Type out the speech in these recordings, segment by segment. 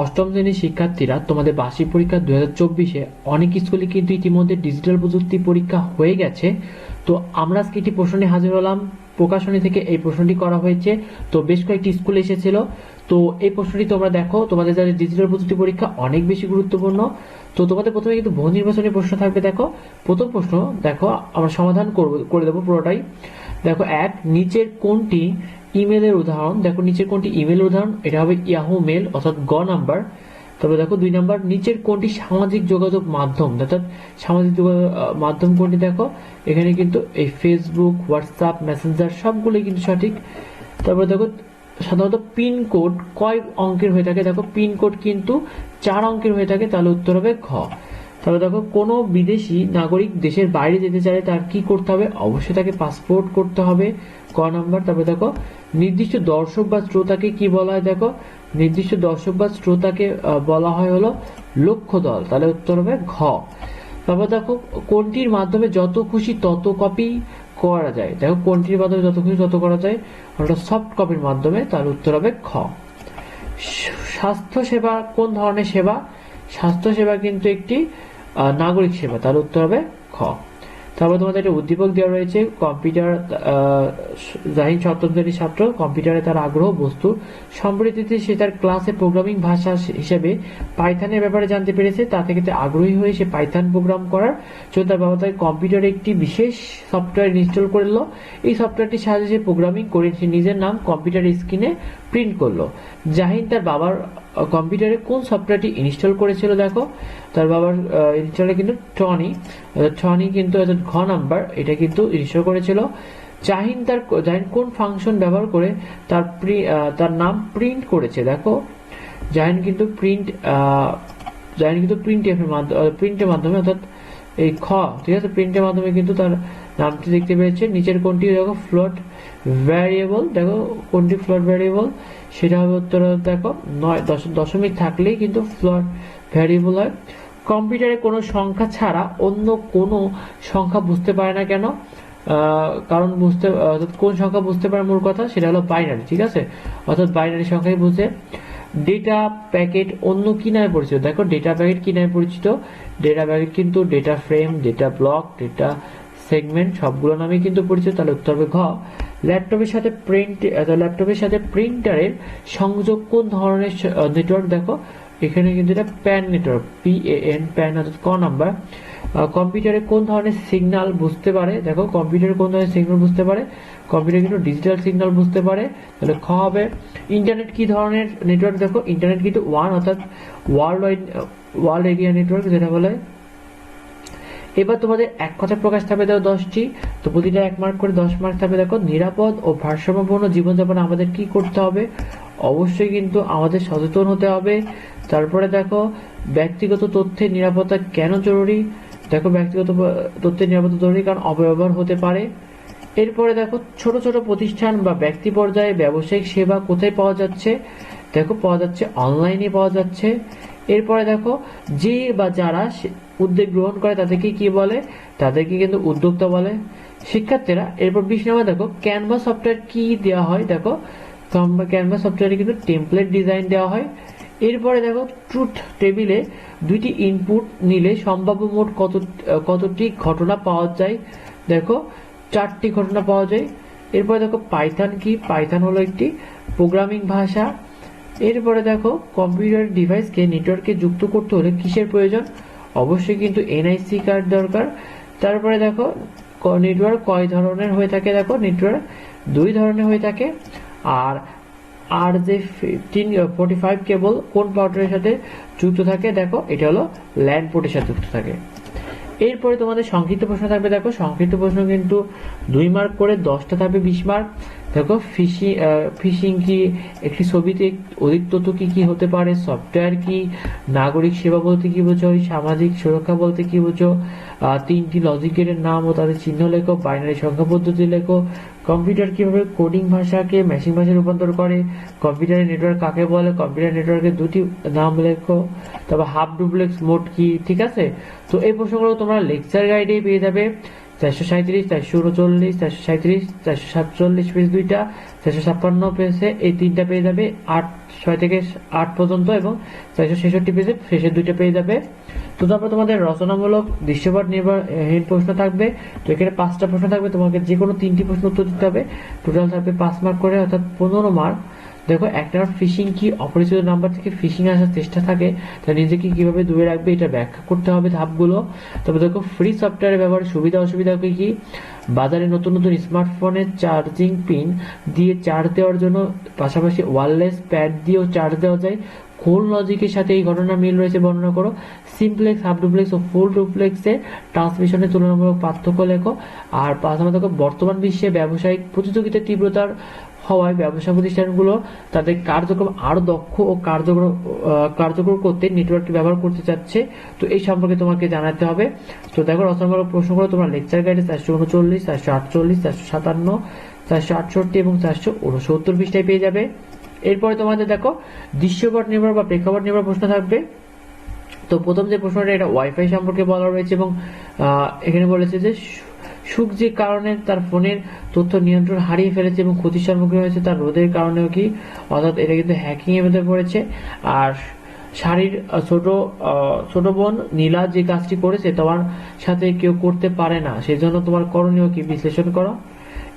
অষ্টম শ্রেণির শিক্ষার্থীরা তোমাদের বার্ষিক পরীক্ষা দু হাজার চব্বিশে অনেক স্কুলে কিন্তু ইতিমধ্যে ডিজিটাল প্রযুক্তি পরীক্ষা হয়ে গেছে। তো আমরা আজকে একটি প্রশ্নে হাজির হলাম। প্রকাশনী থেকে এই প্রশ্নটি করা হয়েছে। তো বেশ কয়েকটি স্কুল এসেছিল। তো এই প্রশ্নটি তোমরা দেখো। তোমাদের যাদের ডিজিটাল প্রযুক্তি পরীক্ষা অনেক বেশি গুরুত্বপূর্ণ। তো তোমাদের প্রথমে কিন্তু বহু নির্বাচনী প্রশ্ন থাকবে, দেখো। প্রথম প্রশ্ন, দেখো, আমরা সমাধান করব, করে দেবো পুরোটাই। দেখো, এক, নিচের কোনটি ইমেলের উদাহরণ? দেখো, নিচের কোনটি ইমেলের উদাহরণ? এটা হবে ইয়াহু মেল, অর্থাৎ গ নাম্বার। তারপরে দেখো, দুই নাম্বার, নিচের কোনটি সামাজিক যোগাযোগ মাধ্যম? অর্থাৎ সামাজিক মাধ্যম কোনটি, দেখো? এখানে কিন্তু এই ফেসবুক হোয়াটসঅ্যাপ মেসেঞ্জার সবগুলোই কিন্তু সঠিক। তারপরে দেখো সাধারণত পিনকোড কয় অঙ্কের হয়ে থাকে? দেখো পিনকোড কিন্তু চার অঙ্কের হয়ে থাকে, তাহলে উত্তর হবে খ তাহলে দেখো, কোনো বিদেশি নাগরিক দেশের বাইরে যেতে চাইলে তার কি করতে হবে? অবশ্যই তাকে পাসপোর্ট করতে হবে, ক নাম্বার। তারপরে দেখো, নির্দিষ্ট দর্শক বা শ্রোতাকে কি বলা হয়? দেখো, নির্দিষ্ট দর্শক বা শ্রোতাকে বলা হয় হলো লক্ষ্য দল তাহলে উত্তর হবে ঘ। তারপর দেখো, কোনটির মাধ্যমে যত খুশি তত কপি করা যায়। দেখো কোনটির মাধ্যমে যত খুশি তত করা যায় ওটা সফট কপির মাধ্যমে তার উত্তর হবে খ। স্বাস্থ্য সেবা কোন ধরনের সেবা? স্বাস্থ্য সেবা কিন্তু একটি নাগরিক সেবা, তার উত্তর হবে খ। তারপর তোমাদের একটা উদ্দীপক দেওয়া রয়েছে, কম্পিউটার জাহিন সপ্তম শ্রেণির ছাত্র, কম্পিউটারে তার আগ্রহ, বস্তু সম্প্রতিতে সে তার ক্লাসে প্রোগ্রামিং ভাষা হিসেবে পাইথনের ব্যাপারে জানতে পেরেছে, তা থেকে আগ্রহী হয়ে সে পাইথন প্রোগ্রাম করার জন্য তার বাবা তাকে কম্পিউটারে একটি বিশেষ সফটওয়্যার ইনস্টল করল এই সফটওয়্যারটির সাহায্যে সে প্রোগ্রামিং করে সে নিজের নাম কম্পিউটার স্ক্রিনে প্রিন্ট করল। জাহিন তার বাবার কম্পিউটারে কোন সফটওয়্যারটি ইনস্টল করেছিল দেখো? তার বাবার ইনস্টলে কিন্তু টনি টনি কিন্তু অর্থাৎ ঘ নাম্বার এটা কিন্তু ইনস্টল করেছিল। জাহিন তার জাহিন কোন ফাংশন ব্যবহার করে তার তার নাম প্রিন্ট করেছে দেখো? জাহিন কিন্তু প্রিন্ট জাহিন কিন্তু প্রিন্ট এর মাধ্যমে প্রিন্টের মাধ্যমে অর্থাৎ এই খ, ঠিক আছে? প্রিন্টের মাধ্যমে কিন্তু তার নামটি দেখতে পেয়েছে। নিচের কোনটি? দেখো ফ্লোট ভ্যারিয়েবল দেখো, কোনটি ফ্লোট ভ্যারিয়েবল সেটা হবে উত্তর, দেখো, নয়, দশ, দশমিক থাকলেই কিন্তু ফ্লোট ভ্যারিয়েবল হয়। কম্পিউটারে কোনো সংখ্যা ছাড়া অন্য কোনো সংখ্যা বুঝতে পারে না কেন? কারণ বুঝতে কোন সংখ্যা বুঝতে পারে মূল কথা? সেটা হলো বাইনারি ঠিক আছে? অর্থাৎ বাইনারি সংখ্যাই বুঝে। ডেটা প্যাকেট অন্য কি নামে পরিচিত। দেখো ডেটা প্যাকেট কি নামে পরিচিত। ডেটা প্যাকেট কিন্তু data frame data block data segment সবগুলো নামে কিন্তু পরিচিত। তাহলে উত্তর হবে ঘ। ল্যাপটপের সাথে প্রিন্ট ল্যাপটপের সাথে প্রিন্টারের সংযোগ কোন ধরনের নেটওয়ার্ক দেখো, এখানে কিন্তু এটা PAN network P N PAN অর্থাৎ ক নাম্বার কম্পিউটারে কোন ধরনের সিগন্যাল বুঝতে পারে? দেখো, কম্পিউটারে কোন ধরনের সিগন্যাল বুঝতে পারে? কম্পিউটার কিন্তু ডিজিটাল সিগন্যাল বুঝতে পারে। তাহলে খ হবে, ইন্টারনেট কি ধরনের নেটওয়ার্ক? দেখো, ইন্টারনেট কিন্তু ওয়ান, অর্থাৎ world wide world area network যেটা বলে। এবার তোমাদের এক কথা প্রকাশ থাকবে, দেখো দশটি। তো প্রতিটা এক মার্ক করে দশ মার্ক থাকবে, দেখো, নিরাপদ ও ভারসাম্যপূর্ণ জীবনযাপনে আমাদের কি করতে হবে? অবশ্যই কিন্তু আমাদের সচেতন হতে হবে। তারপরে দেখো, ব্যক্তিগত তথ্যের নিরাপত্তা কেন জরুরি? দেখো ব্যক্তিগত তথ্যের নিরাপত্তা জরুরি কারণ অপব্যবহার হতে পারে। এরপরে দেখো, ছোট ছোট প্রতিষ্ঠান বা ব্যক্তি পর্যায়ে ব্যবসায়িক সেবা কোথায় পাওয়া যাচ্ছে? দেখো, পাওয়া যাচ্ছে অনলাইনে পাওয়া যাচ্ছে। এরপরে দেখো, যে বা যারা উদ্যোগ গ্রহণ করে, তাদেরকে কি বলে? তাদেরকে কিন্তু উদ্যোক্তা বলে। শিক্ষার্থীরা, এরপর বিশ নম্বর দেখো ক্যানভা সফটওয়্যার কি দেওয়া হয়? দেখো ক্যানভা সফটওয়্যারে কিন্তু টেমপ্লেট ডিজাইন দেওয়া হয়। এরপরে দেখো ট্রুথ টেবিলে দুইটি ইনপুট নিলে সম্ভাব্য মোট কত, কতটি ঘটনা পাওয়া যায়? দেখো, চারটি ঘটনা পাওয়া যায়। এরপরে দেখো পাইথান কি? পাইথান হলো একটি প্রোগ্রামিং ভাষা। এরপরে দেখো কম্পিউটার ডিভাইসকে নেটওয়ার্কে যুক্ত করতে হলে কিসের প্রয়োজন? অবশ্যই কিন্তু এনআইসি কার্ড দরকার। তারপরে দেখো নেটওয়ার্ক কয় ধরনের হয়ে থাকে? দেখো নেটওয়ার্ক দুই ধরনের হয়ে থাকে। আর আর যে ফিফটিন ফোর্টি ফাইভ কেবল কোন পাউডারের সাথে যুক্ত থাকে? দেখো, এটা হলো ল্যান্ড পোর্টের সাথে যুক্ত থাকে। এরপরে তোমাদের সংক্ষিপ্ত প্রশ্ন থাকবে। দেখো, সংক্ষিপ্ত প্রশ্ন কিন্তু দুই মার্ক করে দশটা থাকবে, বিশ মার্ক দেখো ফিশিং ফিশিং কি একটি ছবিতে অধিক তথ্য কি কি হতে পারে? সফটওয়্যার কি? নাগরিক সেবা বলতে কি বোঝো? সামাজিক সুরক্ষা বলতে কি বোঝো? তিনটি লজিক গেটের নাম ও তাদের চিহ্ন লেখো বাইনারি সংখ্যা পদ্ধতি লেখো। কম্পিউটার কীভাবে কোডিং ভাষাকে মেশিন ভাষায় রূপান্তর করে? কম্পিউটারের নেটওয়ার্ক কাকে বলে? কম্পিউটার নেটওয়ার্কের দুটি নাম লেখো। তারপর হাফ ডুপ্লেক্স মোড কি? ঠিক আছে? তো এই প্রশ্নগুলো তোমরা লেকচার গাইডে পেয়ে যাবে। চারশো সাঁত্রিশ চারশো উনচল্লিশ, চারশো সাঁত্রিশ চারশো সাতচল্লিশ পেজ দুইটা, চারশো ছাপ্পান্ন পেজে এই তিনটা পেয়ে যাবে আট, ছয় থেকে আট পর্যন্ত এবং চারশো ছেষট্টি পেজে শেষের দুইটা পেয়ে যাবে। তো তারপর তোমাদের রচনামূলক দৃশ্যপট নির্ভরহীন প্রশ্ন থাকবে। তো এখানে পাঁচটা প্রশ্ন থাকবে, তোমাকে যে কোনো তিনটি প্রশ্ন উত্তর দিতে হবে। টোটাল থাকবে পাঁচ মার্ক করে, অর্থাৎ পনেরো মার্ক দেখো, একটা ফিশিং কি অপরিচিত নাম্বার থেকে ফিশিং আসার চেষ্টা থাকে, তা নিজেকে কীভাবে দূরে রাখবে এটা ব্যাখ্যা করতে হবে ধাপগুলো। তবে দেখো ফ্রি সফটওয়্যারের ব্যবহার সুবিধা অসুবিধা কি কি? বাজারে নতুন নতুন স্মার্টফোনের চার্জিং পিন দিয়ে চার্জ দেওয়ার জন্য, পাশাপাশি ওয়ারলেস প্যাড দিয়েও চার্জ দেওয়া যায়। কোন লজিকের সাথে এই ঘটনার মিল রয়েছে, বর্ণনা করো। সিমপ্লেক্স হাফ ডুপ্লেক্স ও ফুল ডুপ্লেক্সের ট্রান্সমিশনের তুলনামূলক পার্থক্য লেখো। আর পাশাপাশি বর্তমান বিশ্বে ব্যবসায়িক প্রতিযোগিতার তীব্রতার হওয়ায় ব্যবসা প্রতিষ্ঠানগুলো তাদের কার্যক্রম আরও দক্ষ ও কার্যকর কার্যকর করতে নেটওয়ার্কটি ব্যবহার করতে চাচ্ছে। তো এই সম্পর্কে তোমাকে জানাতে হবে। তো দেখো রচনামূলক প্রশ্নগুলো তোমরা লেকচার গাইডে চারশো উনচল্লিশ, চারশো আটচল্লিশ, চারশো সাতান্ন, চারশো আটষট্টি এবং চারশো উনসত্তর পৃষ্ঠায় পেয়ে যাবে। এরপরে তোমাদের দেখো, দৃশ্যপট নির্ভর বা প্রেক্ষাপট নির্ভর প্রশ্ন থাকবে। তো প্রথম যে প্রশ্নটা, এটা ওয়াইফাই সম্পর্কে বলা রয়েছে এবং এখানে বলেছে যে সুখ যে কারণে তার ফোনের তথ্য নিয়ন্ত্রণ হারিয়ে ফেলেছে এবং ক্ষতির সম্মুখীন হয়েছে তার রোধের কারণেও কি? অর্থাৎ এটা কিন্তু হ্যাকিং এর মধ্যে পড়েছে। আর শাড়ির ছোট ছোট বোন নীলা যে কাজটি করেছে, তোমার সাথে কেউ করতে পারে না। সেজন্য তোমার করণীয় কি? বিশ্লেষণ করো।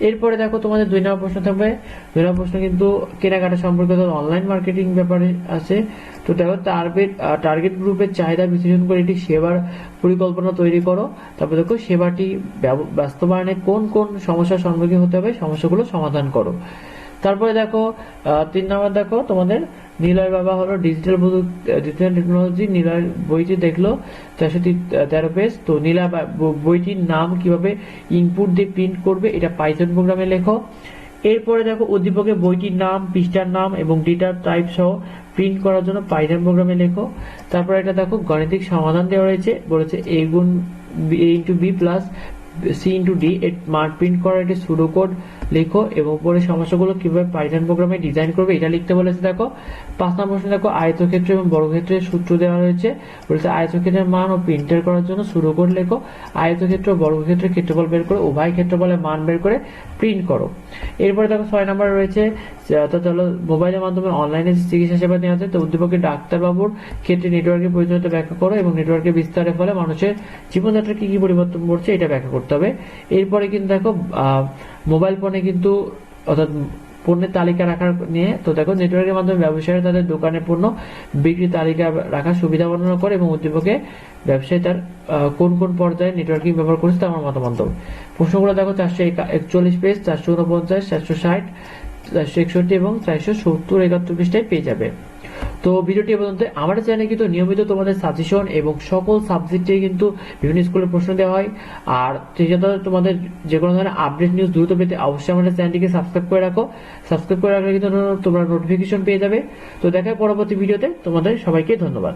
এরপরে দেখো তোমাদের দুই নম্বর প্রশ্ন থাকবে। দুই নম্বর প্রশ্ন কিন্তু কেনাকাটা সম্পর্কিত অনলাইন মার্কেটিং ব্যাপারে আছে। তো দেখো টার্গেট টার্গেট গ্রুপের চাহিদা বিশ্লেষণ করে একটি সেবার পরিকল্পনা তৈরি করো। তারপর দেখো, সেবাটি বাস্তবায়নে কোন কোন সমস্যার সম্মুখীন হতে হবে, সমস্যাগুলো সমাধান করো। তারপরে দেখো তিন নম্বর দেখো, তোমাদের নিলয় বাবা হলো ডিজিটাল ডিজিটাল টেকনোলজি নিলয় বইটি দেখল চারশো তেরো পেজ তো নীলা বইটির নাম কীভাবে ইনপুট দিয়ে প্রিন্ট করবে, এটা পাইথন প্রোগ্রামে লেখো। এরপরে দেখো, উদ্দীপকে বইটির নাম, পৃষ্ঠার নাম এবং ডেটা টাইপ সহ প্রিন্ট করার জন্য পাইথন প্রোগ্রামে লেখো। তারপরে এটা দেখো, গাণিতিক সমাধান দেওয়া রয়েছে, বলেছে এ গুণ A into B plus C into D এর মান প্রিন্ট করার একটি সুডো কোড লেখো এবং পরে সমস্যাগুলো কীভাবে পাইথন প্রোগ্রামে ডিজাইন করবে এটা লিখতে বলেছে, দেখো। পাঁচ নম্বর প্রশ্ন, দেখো, আয়তক্ষেত্র এবং বর্গক্ষেত্রের সূত্র দেওয়া রয়েছে বলেছে আয়তক্ষেত্রের মান ও প্রিন্টার করার জন্য শুরু করে লেখো। আয়তক্ষেত্র, বর্গক্ষেত্রের ক্ষেত্রফল বের করে, উভয় ক্ষেত্রফলের মান বের করে প্রিন্ট করো। এরপরে দেখো ছয় নম্বর রয়েছে অর্থাৎ হলো মোবাইলের মাধ্যমে অনলাইনে চিকিৎসা সেবা নেওয়া যায়, তো উদ্দীপকের ডাক্তারবাবুর ক্ষেত্রে নেটওয়ার্কের প্রয়োজনীয়তা ব্যাখ্যা করো এবং নেটওয়ার্কের বিস্তারের ফলে মানুষের জীবনযাত্রার কি কি পরিবর্তন পড়ছে এটা ব্যাখ্যা করতে হবে। এরপরে কিন্তু দেখো মোবাইল ফোনে কিন্তু, অর্থাৎ পণ্যের তালিকা রাখার নিয়ে, তো দেখো নেটওয়ার্কের মাধ্যমে ব্যবসায়ীরা তাদের দোকানের পণ্য বিক্রি তালিকা রাখার সুবিধা বর্ণনা করে এবং উদ্দীপকে ব্যবসায়ী তার কোন কোন পর্যায়ে নেটওয়ার্কিং ব্যবহার করেছে তা আমার মতামত প্রশ্নগুলো দেখো, চারশো একচল্লিশ পেজ চারশো উনপঞ্চাশ, চারশো ষাট চারশো একষট্টি এবং চারশো সত্তর একাত্তর পৃষ্ঠায় পেয়ে যাবে। তো ভিডিওটি পর্যন্ত। আমার চ্যানেলে কিন্তু নিয়মিত তোমাদের সাজেশন এবং সকল সাবজেক্টে কিন্তু বিভিন্ন স্কুলের প্রশ্ন দেওয়া হয়। আর সাথে তোমাদের যে কোনো ধরনের আপডেট নিউজ দ্রুত পেতে অবশ্যই আমাদের চ্যানেলটিকে সাবস্ক্রাইব করে রাখো। সাবস্ক্রাইব করে রাখলে কিন্তু তোমরা নোটিফিকেশন পেয়ে যাবে। তো দেখা পরবর্তী ভিডিওতে। তোমাদের সবাইকে ধন্যবাদ।